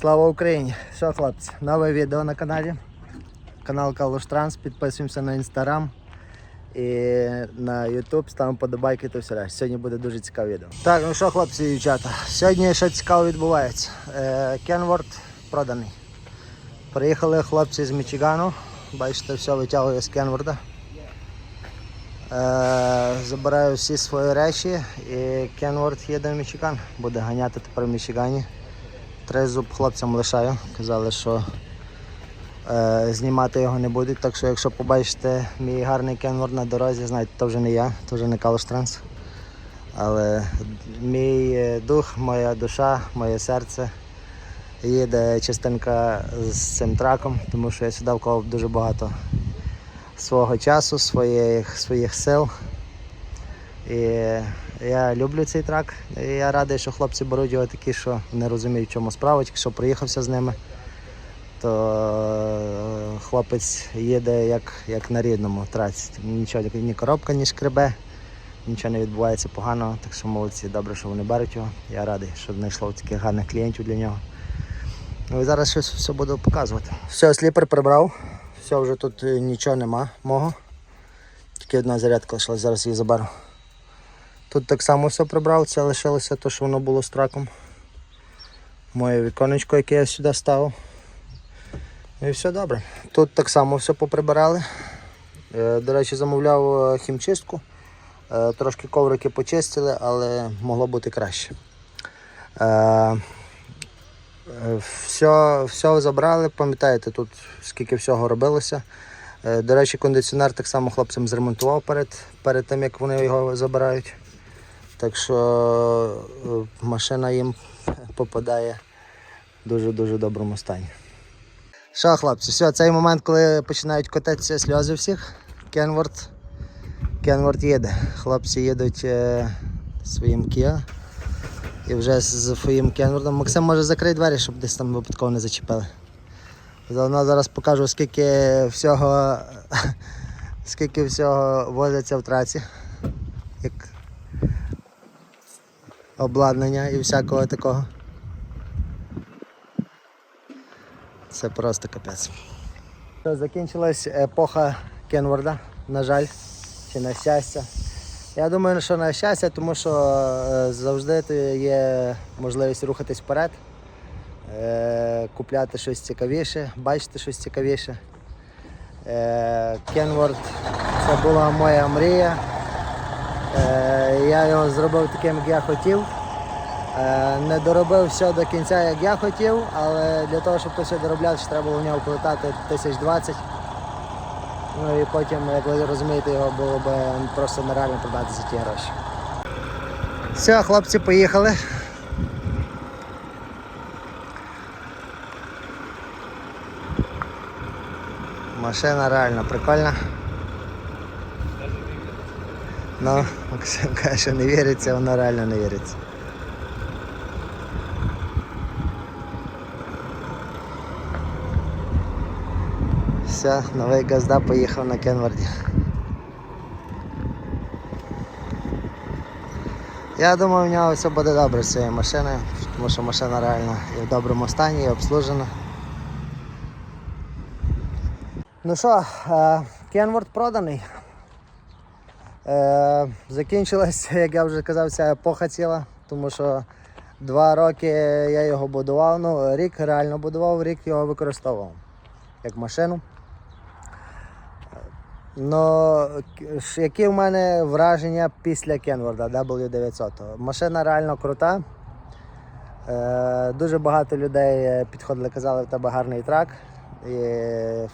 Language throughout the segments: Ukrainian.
Слава Україні! Що, хлопці, нове відео на каналі. Канал Калуш Транс. Підписуємося на інстаграм і на Ютуб, ставимо подобайки та все. Сьогодні буде дуже цікаве відео. Так, ну що, хлопці і дівчата, сьогодні що цікаво відбувається. Е, Кенворд проданий. Приїхали хлопці з Мічигану. Бачите, все витягує з Кенворда. Е, забираю всі свої речі і Кенворд їде в Мічиган. Буде ганяти тепер в Мічигані. Тризуб хлопцям лишаю. Казали, що е, знімати його не будуть. Так що, якщо побачите мій гарний кенворд на дорозі, знаєте, то вже не я, то вже не Калуш Транс. Але мій е, дух, моя душа, моє серце їде частинка з цим траком, тому що я сюди вклав дуже багато свого часу, своїх, своїх сил. І я люблю цей трак. І я радий, що хлопці беруть його такі, що не розуміють, в чому справа, що приїхався з ними, то е, хлопець їде як, як на рідному траці. Нічого, ні коробка, ні шкребе, нічого не відбувається поганого, так що молодці, добре, що вони беруть його. Я радий, що знайшло таких гарних клієнтів для нього. Ну і зараз щось все буду показувати. Все, сліпер прибрав, все, вже тут е, нічого нема мого. Тільки одна зарядка лишилась, зараз її заберу. Тут так само все прибрав, це лишилося те, що воно було з траком. Моє віконечко, яке я сюди ставив. І все добре. Тут так само все поприбирали. Е, До речі, замовляв е, хімчистку. Е, Трошки коврики почистили, але могло бути краще. Все, все забрали, пам'ятаєте, тут скільки всього робилося. До речі, кондиціонер так само хлопцям зремонтував перед, перед тим, як вони його забирають. Так що е, машина їм попадає в дуже-дуже доброму стані. Що, хлопці, все, цей момент, коли починають котитися сльози всіх, Кенворд, Кенворд їде. Хлопці їдуть е, своїм Kia. І вже з своїм Кенвордом. Максим може закрити двері, щоб десь там випадково не зачепили. Заодно зараз покажу, скільки всього, скільки всього возиться в траці. Як обладнання і всякого такого. Це просто капець. Закінчилась епоха Кенворда, на жаль, чи на щастя. Я думаю, що на щастя, тому що е, завжди є можливість рухатись вперед, е, купляти щось цікавіше, бачити щось цікавіше. Е, Кенворд це була моя мрія. Е, Я його зробив таким, як я хотів. Е, Не доробив все до кінця, як я хотів, але для того, щоб то все доробляти, треба було в нього тисяч двадцять. Ну і потім, як ви розумієте, його було б просто нереально продати за ті гроші. Все, хлопці, поїхали. Машина реально прикольна. Ну, Максим каже, що не віриться, воно реально не віриться. Все, новий газда поїхав на Кенварді. Я думаю, в нього все буде добре з цією машиною, тому що машина реально і в доброму стані, і обслужена. Ну що, е, Кенворд проданий. Е, як я вже казав, ця епоха ціла, тому що два роки я його будував, ну рік реально будував, рік його використовував як машину. Ну, які в мене враження після Кенворда W900? Машина реально крута. Е, дуже багато людей підходили, казали, в тебе гарний трак. І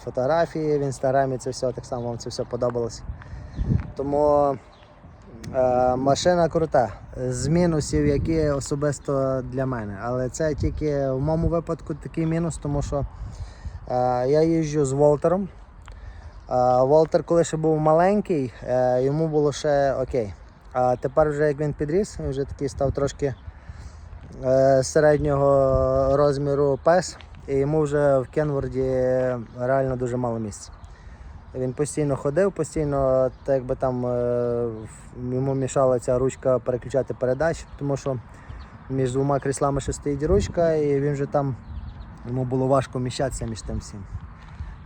фотографії в інстаграмі це все так само вам це все подобалось. Тому е, машина крута. З мінусів, які особисто для мене. Але це тільки в моєму випадку такий мінус, тому що е, я їжджу з Волтером. А, Волтер, коли ще був маленький, е, йому було ще окей. А тепер, вже як він підріс, вже такий став трошки е, середнього розміру пес, і йому вже в Кенворді реально дуже мало місця. Він постійно ходив, постійно, так якби там е, йому мішала ця ручка переключати передач, тому що між двома кріслами ще стоїть ручка, і він вже там Йому було важко вміщатися між тим всім.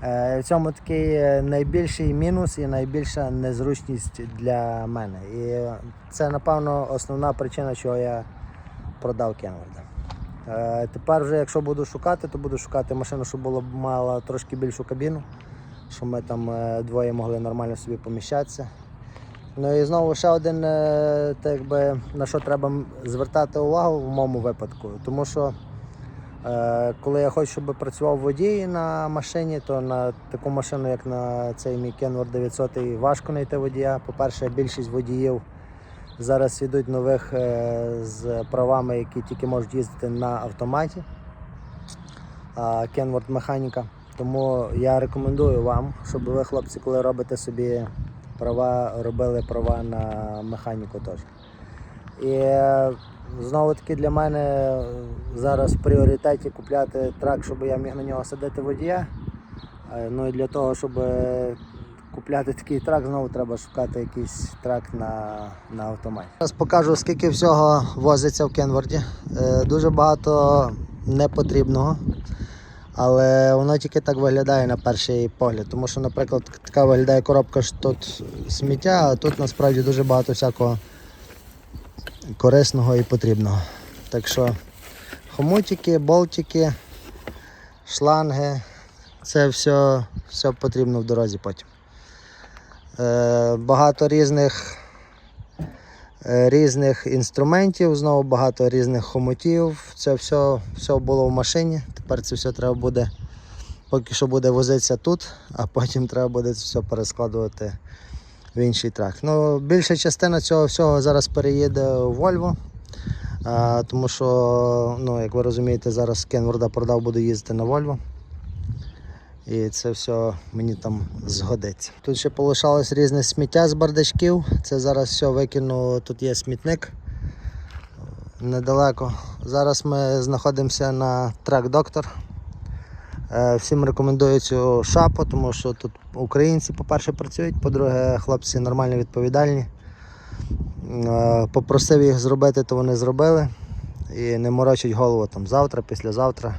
Е, В цьому такий е, найбільший мінус і найбільша незручність для мене. І це, напевно, основна причина, чого я продав Кенворда. Е, Тепер вже, якщо буду шукати, то буду шукати машину, щоб була б мала трошки більшу кабіну, щоб ми там е, двоє могли нормально собі поміщатися. Ну і знову ще один, е, так якби, на що треба звертати увагу в моєму випадку. Тому що е, коли я хочу, щоб працював водій на машині, то на таку машину, як на цей мій Kenworth 900, важко знайти водія. По-перше, більшість водіїв зараз йдуть нових з правами, які тільки можуть їздити на автоматі. Kenworth механіка. Тому я рекомендую вам, щоб ви, хлопці, коли робите собі права, робили права на механіку теж. І е, знову таки для мене зараз в пріоритеті купляти трак, щоб я міг на нього садити водія. Е, Ну і для того, щоб е, купляти такий трак, знову треба шукати якийсь трак на, на автоматі. Зараз покажу, скільки всього возиться в Кенворді. Е, Дуже багато непотрібного. Але воно тільки так виглядає на перший погляд. Тому що, наприклад, така виглядає коробка, що тут сміття, а тут насправді дуже багато всякого корисного і потрібного. Так що хомутики, болтики, шланги, це все, все потрібно в дорозі потім. Е, багато різних, е, різних інструментів, знову багато різних хомутів. Це все, все було в машині. Тепер це все треба буде, поки що буде возитися тут, а потім треба буде все перескладувати в інший трак. Ну, більша частина цього всього зараз переїде в Volvo. А, тому що, ну, як ви розумієте, зараз Кенворда продав, буду їздити на Volvo. І це все мені там згодиться. Тут ще полишалось різне сміття з бардачків. Це зараз все викину. Тут є смітник недалеко. Зараз ми знаходимося на трак Доктор. Всім рекомендую цю шапу, тому що тут українці, по-перше, працюють, по-друге, хлопці нормально відповідальні. Е, Попросив їх зробити, то вони зробили. І не морочать голову там завтра, післязавтра,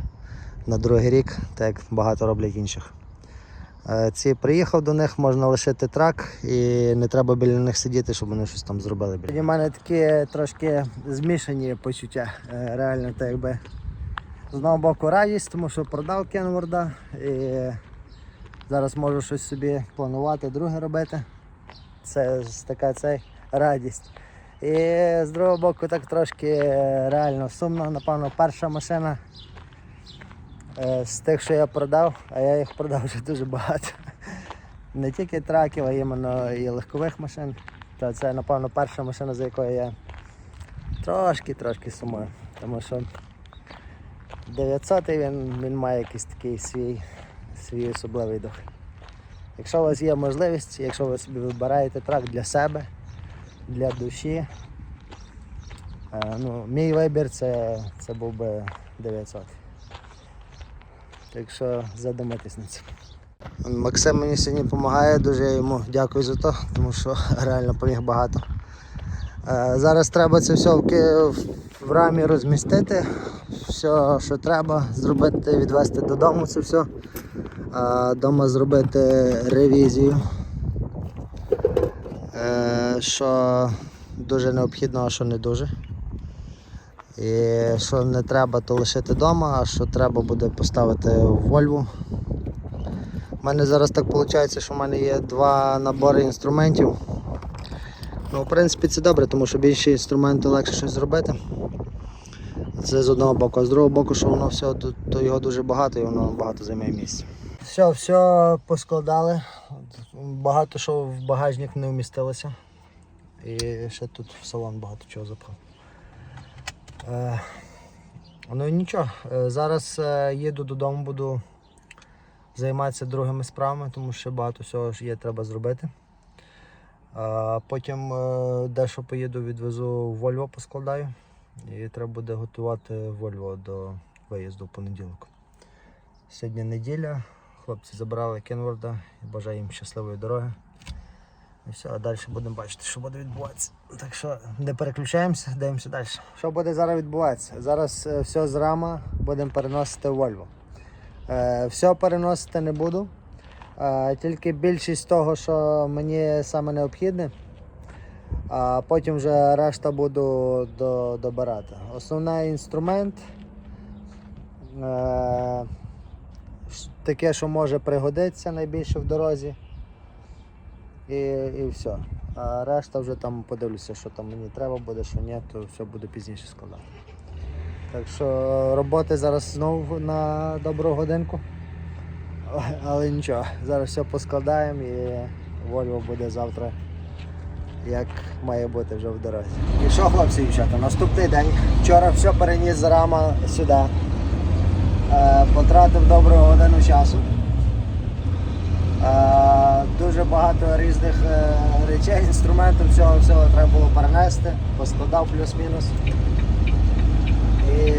на другий рік, так як багато роблять інших. Е, Ці приїхав до них, можна лишити трак і не треба біля них сидіти, щоб вони щось там зробили. У мене такі трошки змішані почуття. Е, Реально, так якби з одного боку радість, тому що продав Кенворда і зараз можу щось собі планувати, друге робити. Це така цей радість. І з другого боку так трошки е, реально сумно. Напевно, перша машина з тих, що я продав, а я їх продав вже дуже багато. Не тільки траків, а іменно і легкових машин. Та це, напевно, перша машина, за якою я трошки-трошки сумую. Тому що 900 він, він має якийсь такий свій, свій особливий дух. Якщо у вас є можливість, якщо ви собі вибираєте трак для себе, для душі, е, ну, мій вибір це, це був би 900. Так що задумайтесь на це. Максим мені сьогодні допомагає, дуже я йому дякую за то, тому що реально поміг багато. Е, Зараз треба це все в, рамі розмістити, все, що треба, зробити, відвести додому це все. А Дома зробити ревізію. Е, Що дуже необхідно, а що не дуже. І що не треба, то лишити вдома, а що треба буде поставити в Вольву. У мене зараз так виходить, що в мене є два набори інструментів. Ну, в принципі, це добре, тому що більші інструменти легше щось зробити. Це з одного боку, а з другого боку, що воно все, то, то його дуже багато і воно багато займає місця. Все, все поскладали. Багато що в багажник не вмістилося. І ще тут в салон багато чого запхав. Е, ну нічого, е, зараз е, їду додому, буду займатися другими справами, тому що багато всього є треба зробити. Потім дещо поїду, відвезу Вольво, поскладаю. І треба буде готувати Вольво до виїзду в понеділок. Сьогодні неділя, хлопці забрали Кенворда і бажаю їм щасливої дороги. І все, далі будемо бачити, що буде відбуватися. Так що не переключаємося, дивимося далі. Що буде зараз відбуватися? Зараз е, все з рама будемо переносити Вольво. Е, все переносити не буду. Е, тільки більшість того, що мені саме необхідне. А потім вже решта буду добирати. Основний інструмент таке, що може пригодитися найбільше в дорозі. І, і все. А решта вже там подивлюся, що там мені треба буде, що ні, то все буду пізніше складати. Так що роботи зараз знову на добру годинку. Але нічого, зараз все поскладаємо і Вольво буде завтра як має бути вже в дорозі. І що, хлопці дівчата, наступний день. Вчора все переніс з рама сюди. Е, потратив добру годину часу. Е, дуже багато різних е, речей, інструментів, всього всього треба було перенести, поскладав плюс-мінус. І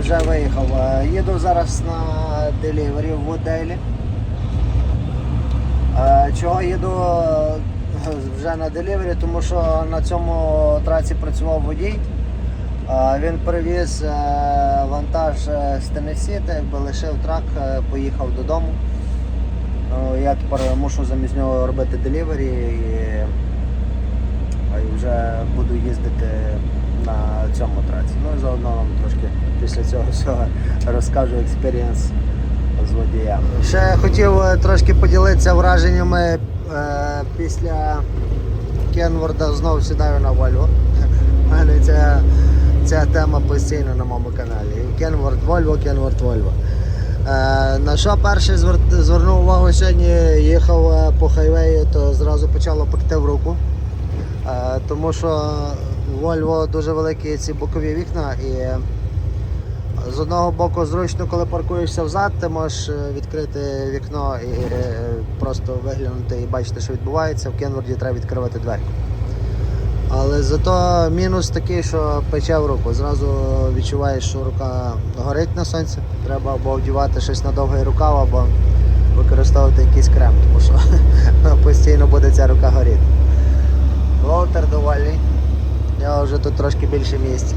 вже виїхав. Е, Їду зараз на делівері в Вудейлі. Е, Чого їду вже на делівері, тому що на цьому траці працював водій. Він привіз вантаж з якби лишив трак, поїхав додому. Ну, Я тепер мушу замість нього робити делівері і, вже буду їздити на цьому траці. Ну і заодно вам трошки після цього всього розкажу експірієнс з водієм. Ще хотів е, трошки поділитися враженнями е, після Кенворда знову сідаю на Volvo. У мене ця, ця тема постійно на моєму каналі. Кенворд Volvo, Кенворд Volvo. Е, на що перше звернув увагу сьогодні, їхав е, по хайвею, то зразу почало пекти в руку. Е, тому що Volvo дуже великі ці бокові вікна і з одного боку зручно, коли паркуєшся взад, ти можеш відкрити вікно і просто виглянути і бачити, що відбувається. В Кенворді треба відкривати двері. Але зато мінус такий, що пече в руку. Зразу відчуваєш, що рука горить на сонці. Треба або вдівати щось на довгий рукав, або використовувати якийсь крем, тому що постійно буде ця рука горіти. Волтер довольний. Я вже тут трошки більше місця.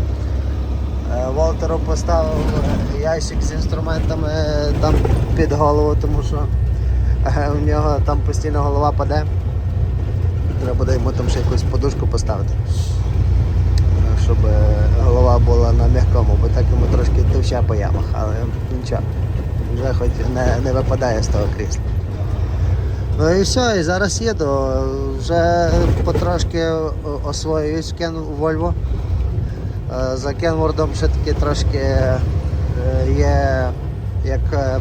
Е, Волтеру поставив ящик з інструментами там під голову, тому що е, у нього там постійно голова паде. Треба буде йому там ще якусь подушку поставити, щоб е, голова була на м'якому, бо так йому трошки товча по ямах, але нічого, вже хоч не, не випадає з того крісла. Ну і все, і зараз їду. Вже потрошки освоююсь в Кен Вольво. Е, За Кенвордом ще таки трошки е, є, як,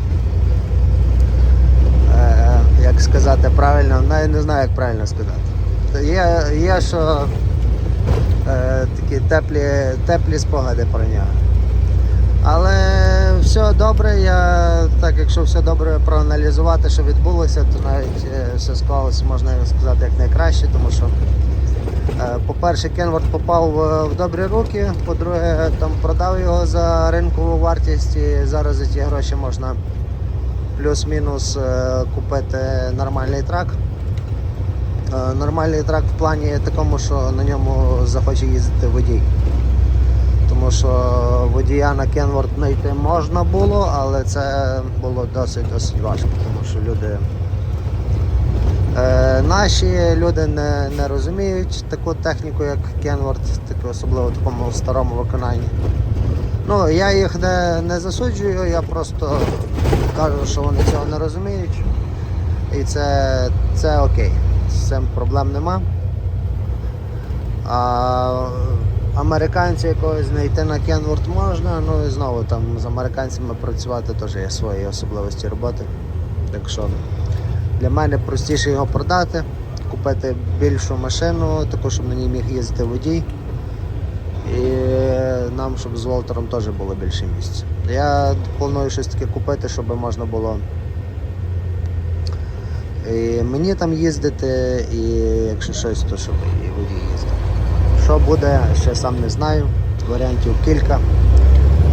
як сказати правильно, навіть не знаю, як правильно сказати. Є, є що такі теплі, теплі спогади про нього. Але все добре, я так якщо все добре проаналізувати, що відбулося, то навіть е, все склалося, можна сказати, як найкраще, тому що Е, По-перше, Кенворд попав е, в добрі руки. По-друге, там продав його за ринкову вартість і зараз за ті гроші можна плюс-мінус е, купити нормальний трак. Е, Нормальний трак в плані такому, що на ньому захоче їздити водій. Тому що водія на Кенворд знайти можна було, але це було досить досить важко, тому що люди. Е, наші люди не, не розуміють таку техніку, як Кенворд, особливо в такому старому виконанні. Ну, я їх не, не засуджую, я просто кажу, що вони цього не розуміють. І це, це окей. Цим проблем нема. А американця якогось знайти на Кенворд можна, ну і знову там з американцями працювати теж є свої особливості роботи. Так що для мене простіше його продати, купити більшу машину, таку, щоб на ній міг їздити водій. І нам, щоб з Волтером теж було більше місця. Я планую щось таке купити, щоб можна було мені там їздити, і якщо щось, то щоб і водій їздив. Що буде, ще сам не знаю. Варіантів кілька.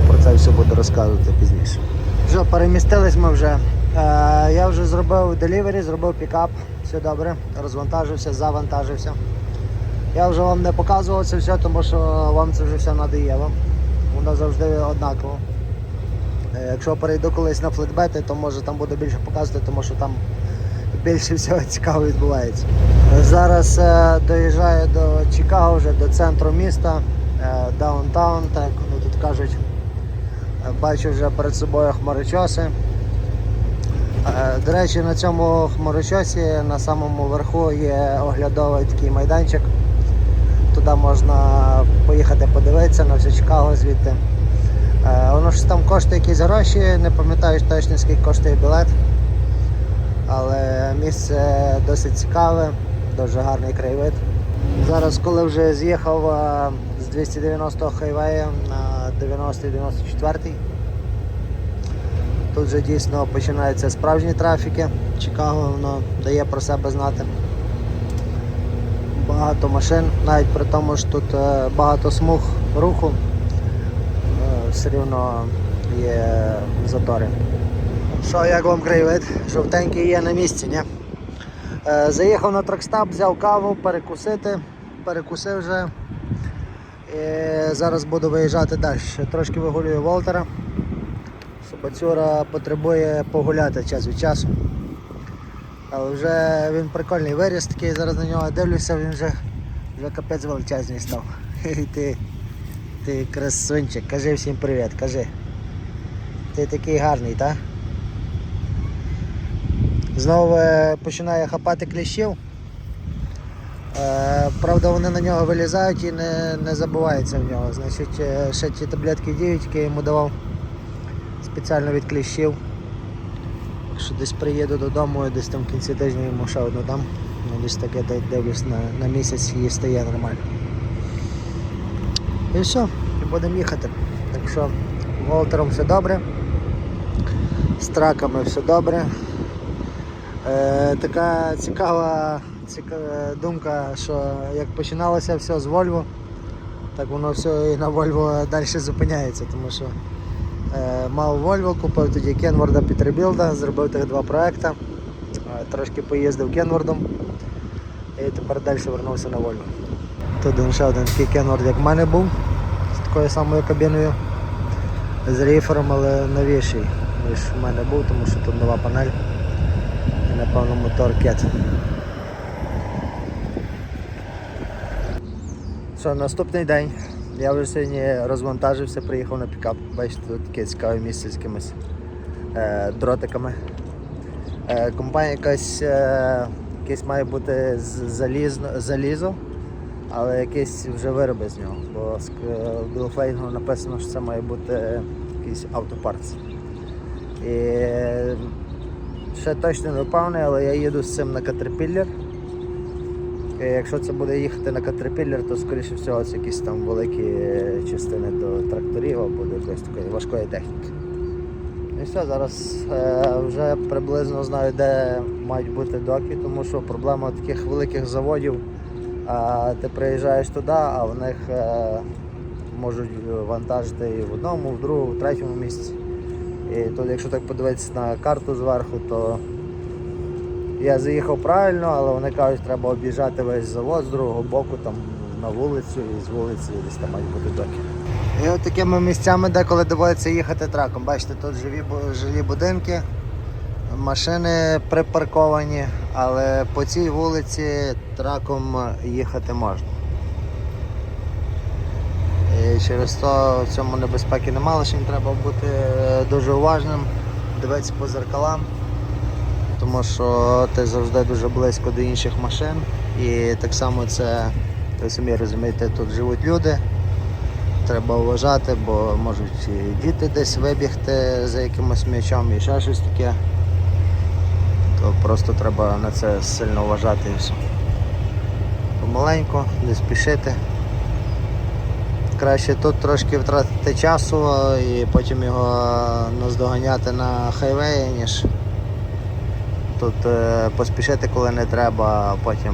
Про це все буду розказувати пізніше. Вже перемістились ми вже. Е, я вже зробив делівері, зробив пікап, все добре, розвантажився, завантажився. Я вже вам не показував це все, тому що вам це вже все надоїло. Воно завжди однаково. Е, Якщо перейду колись на флетбети, то може там буду більше показувати, тому що там більше всього цікаво відбувається. Зараз е, доїжджаю до Чикаго, вже до центру міста, е, даунтаун, так вони тут кажуть. Е, Бачу вже перед собою хмарочоси. Е, До речі, на цьому хмарочосі на самому верху є оглядовий такий майданчик. Туди можна поїхати подивитися на все Чикаго звідти. Е, Воно ж там коштує якісь гроші, не пам'ятаю точно скільки коштує білет. Але місце досить цікаве, дуже гарний краєвид. Зараз, коли вже з'їхав з 290-го хайвея на 90-94, тут вже дійсно починаються справжні трафіки. Чикаго воно дає про себе знати. Багато машин, навіть при тому, що тут е, багато смуг руху, е, все рівно є затори. Що, як вам краєвид? Жовтенький є на місці, ні? Е, заїхав на тракстап, взяв каву, перекусити, перекусив вже. І зараз буду виїжджати далі. Трошки вигулюю Волтера. Собацюра потребує погуляти час від часу. Але вже він прикольний виріс такий, зараз на нього дивлюся, він вже, вже капець величезний став. Хе-хе, Ти, ти красунчик, кажи всім привіт, кажи. Ти такий гарний, так? Знову е, починає хапати кліщів. Е, правда, вони на нього вилізають і не, не забуваються в нього. Значить, е, ще ті таблетки діють, які я йому давав спеціально від кліщів. Якщо десь приїду додому, десь там в кінці тижня йому ще одну дам. Ну, десь таке дивлюсь на, на місяць і стає нормально. І все, і будемо їхати. Так що Волтером все добре, з траками все добре. Е, така цікава, цікава думка, що як починалося все з Volvo, так воно все і на Volvo далі зупиняється, тому що е, мав Volvo, купив тоді Кенворда Пітербілда, зробив тих два проекти, е, трошки поїздив Кенвордом і тепер далі вернувся на Volvo. Тут ще один такий Кенворд, як в мене був, з такою самою кабіною, з ріфером, але новіший, ніж в мене був, тому що тут нова панель і напевно мотор кет. Наступний день. Я вже сьогодні розвантажився, приїхав на пікап. Бачите, тут таке цікаве місце з якимись е, дротиками. Е, компанія якась, е, якесь має бути залізно, залізо, але якісь вже вироби з нього. Бо з к- написано, що це має бути якийсь автопартс. І ще точно не впевнений, але я їду з цим на Caterpillar. Якщо це буде їхати на Caterpillar, то скоріше всього це якісь там великі частини до тракторів або до якоїсь такої важкої техніки. І все, зараз е, вже приблизно знаю, де мають бути доки, тому що проблема таких великих заводів, а ти приїжджаєш туди, а в них е, можуть вантажити і в одному, в другому, в третьому місці. І тут, якщо так подивитися на карту зверху, то я заїхав правильно, але вони кажуть, що треба об'їжджати весь завод з другого боку, там на вулицю і з вулиці десь там мають бути доки. І от такими місцями, деколи доводиться їхати траком. Бачите, тут живі, жилі будинки, машини припарковані, але по цій вулиці траком їхати можна. І через то в цьому небезпеки немає, лише треба бути дуже уважним, дивитися по зеркалам, тому що ти завжди дуже близько до інших машин. І так само це, ви самі розумієте, тут живуть люди. Треба вважати, бо можуть і діти десь вибігти за якимось м'ячом і ще щось таке. То просто треба на це сильно вважати і все. Помаленьку, не спішити. Краще тут трошки втратити часу і потім його наздоганяти на хайвеї, ніж тут е, поспішити, коли не треба, а потім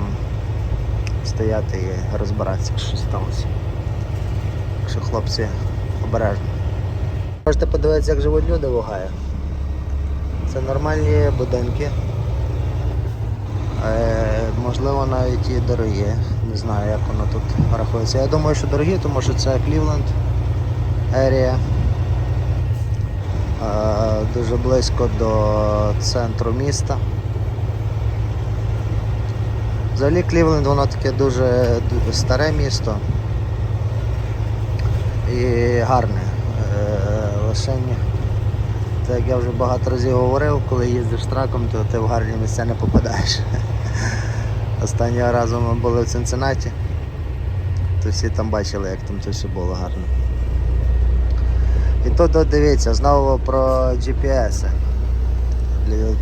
стояти і розбиратися, що сталося. Так що хлопці обережно. Можете подивитися, як живуть люди в Огайо. Це нормальні будинки. Е, можливо, навіть і дорогі. Не знаю, як воно тут рахується. Я думаю, що дорогі, тому що це Клівленд ерія. дуже близько до центру міста. Взагалі Клівленд воно таке дуже старе місто і гарне. Е, Лишень, так як я вже багато разів говорив, коли їздиш траком, то ти в гарні місця не попадаєш. Останнього разу ми були в Цинциннаті, то всі там бачили, як там це все було гарно. І тут дивіться, знову про GPS.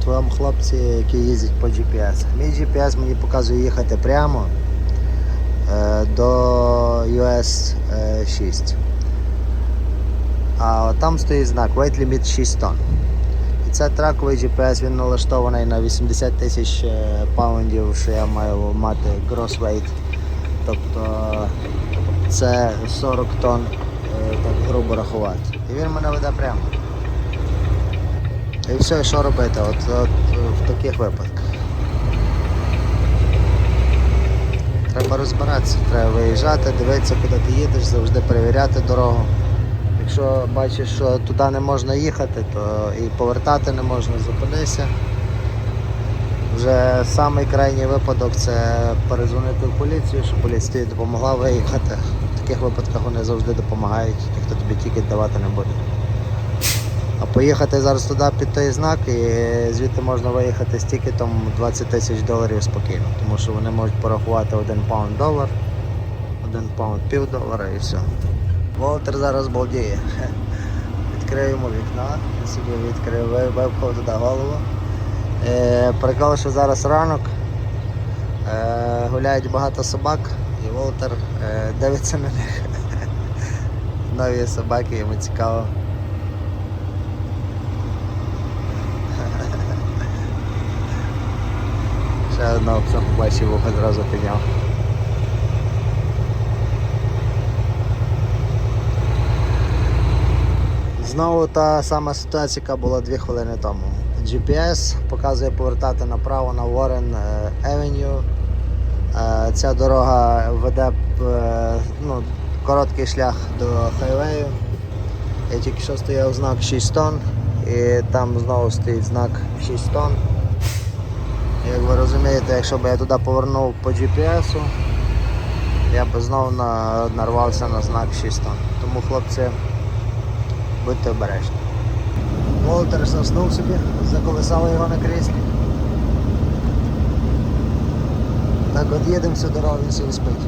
Твоєму хлопці, які їздять по GPS. Мій GPS мені показує їхати прямо е, до US е, 6. А там стоїть знак Weight Limit 6 тонн. Це траковий GPS, він налаштований на 80 тисяч е, паундів, що я маю мати gross weight. Тобто це 40 тонн, е, так грубо рахувати. І він мене веде прямо. І все, що робити от, от, в таких випадках. Треба розбиратися, треба виїжджати, дивитися, куди ти їдеш, завжди перевіряти дорогу. Якщо бачиш, що туди не можна їхати, то і повертати не можна, зупинися. Вже самий крайній випадок це перезвонити в поліцію, щоб поліція допомогла виїхати. В таких випадках вони завжди допомагають, ніхто тобі тікет давати не буде. А поїхати зараз туди під той знак і звідти можна виїхати з тікетом 20 тисяч доларів спокійно, тому що вони можуть порахувати один паунд долар, один паунд пів долара і все. Волтер зараз балдіє. Вікно, він собі відкрив, ви- випхав туди голову. Е, прикол, що зараз ранок, е, гуляють багато собак і Волтер е, дивиться на них. Нові собаки, йому цікаво. Ще одного пса побачив, вуха зразу підняв. Знову та сама ситуація, яка була 2 хвилини тому. GPS показує повертати направо на Warren е, Avenue. Е, Ця дорога веде е, ну, короткий шлях до хайвею. Я тільки що стояв знак 6 тонн і там знову стоїть знак 6 тонн. Як ви розумієте, якщо б я туди повернув по GPS, я б знову нарвався на знак 6 тонн. Тому хлопці, будьте обережні. Волтер заснув собі, заколесали його на кріслі. Так от їдемо всю дорогу, він собі спить.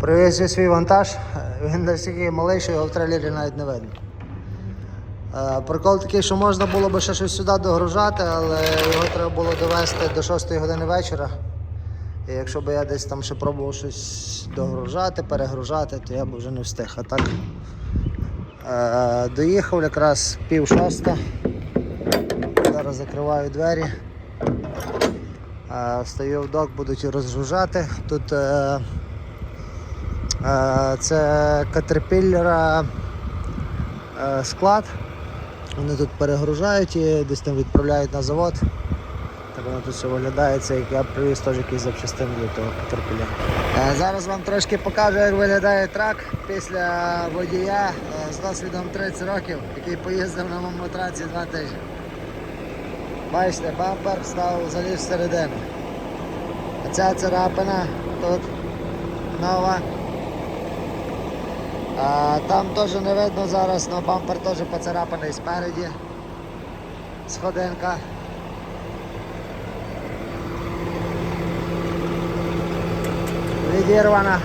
Привіз я свій вантаж, він настільки малий, що його в трейлері навіть не видно. Е, Прикол такий, що можна було б ще щось сюди догружати, але його треба було довести до 6 години вечора. І якщо б я десь там ще пробував щось догружати, перегружати, то я б вже не встиг. А так е, доїхав якраз пів шоста. Зараз закриваю двері. Е, Стою в док, будуть розгружати. Тут е, е, це Caterpillar е, склад. Вони тут перегружають і десь там відправляють на завод. Воно тут все виглядає, це як я привіз теж якісь запчастини для того потерпіля. Зараз вам трошки покажу, як виглядає трак після водія е, з досвідом 30 років, який поїздив на моєму траці два тижні. Бачите, бампер став заліз всередину. А ця царапина тут нова. А, там теж не видно зараз, але бампер теж поцарапаний спереді. Сходинка. Відірвана.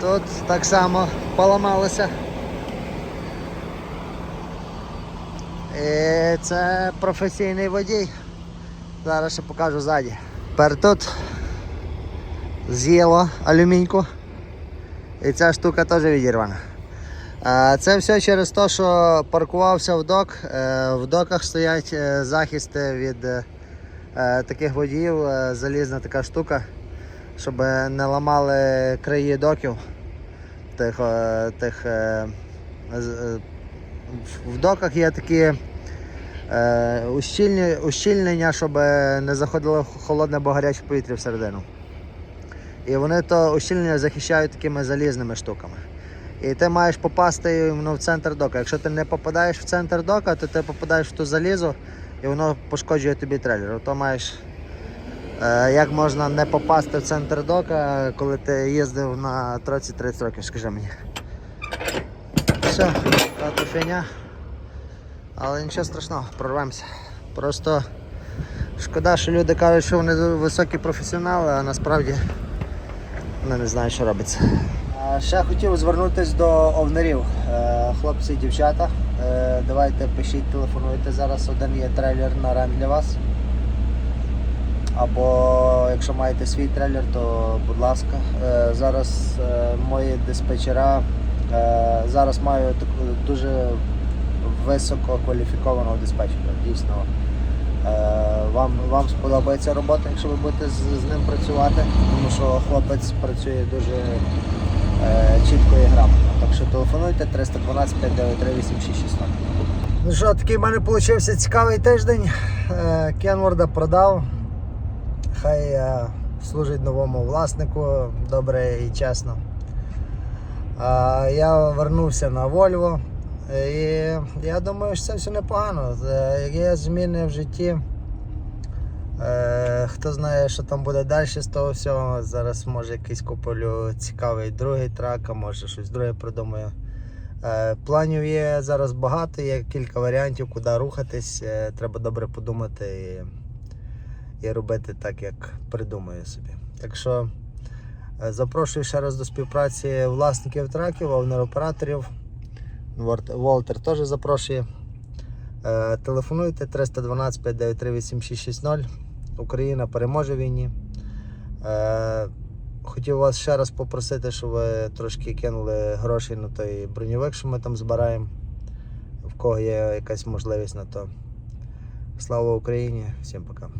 Тут так само поламалося. І це професійний водій. Зараз ще покажу ззаді. Тепер тут з'їло алюміньку. І ця штука теж відірвана. Це все через те, що паркувався в док. Е, В доках стоять е, захисти від е, таких водіїв, е, залізна така штука, щоб не ламали краї доків. Тих, е, тих, е, е, в- доках є такі е, ущільнення, щоб не заходило холодне або гаряче повітря всередину. І вони то ущільнення захищають такими залізними штуками. І ти маєш попасти ну, в центр дока. Якщо ти не попадаєш в центр дока, то ти попадаєш в ту залізо і воно пошкоджує тобі трейлер. То маєш е, як можна не попасти в центр дока, коли ти їздив на троці 30 років, скажи мені. Все, та фігня. Але нічого страшного, прорвемося. Просто шкода, що люди кажуть, що вони високі професіонали, а насправді вони не знають, що робиться. Ще хотів звернутися до овнерів. Е, Хлопці і дівчата, е, давайте пишіть, телефонуйте. Зараз один є трейлер на рент для вас. Або якщо маєте свій трейлер, то будь ласка. Е, Зараз е, мої диспетчера е, зараз маю дуже високо кваліфікованого диспетчера. Дійсно, е, вам, вам сподобається робота, якщо ви будете з, з ним працювати, тому що хлопець працює дуже е, чітко і грамотно. Що телефонуйте 312 593 8660. Ну що, такий в мене вийшов цікавий тиждень. Е, Кенворда продав. Хай е, служить новому власнику добре і чесно. Я вернувся на Volvo. І я думаю, що це все непогано. Е, Є зміни в житті. Е, Хто знає, що там буде далі з того всього. Зараз може якийсь куплю цікавий другий трак, а може щось друге придумаю. Е, Планів є зараз багато, є кілька варіантів, куди рухатись. Е, Треба добре подумати і, і робити так, як придумаю собі. Так що запрошую ще раз до співпраці власників траків, овнер-операторів. Волтер теж запрошує. Телефонуйте 312 593 8660. Україна переможе в війні. Е, Хотів вас ще раз попросити, щоб ви трошки кинули грошей на той броньовик, що ми там збираємо. В кого є якась можливість на то. Слава Україні! Всім пока.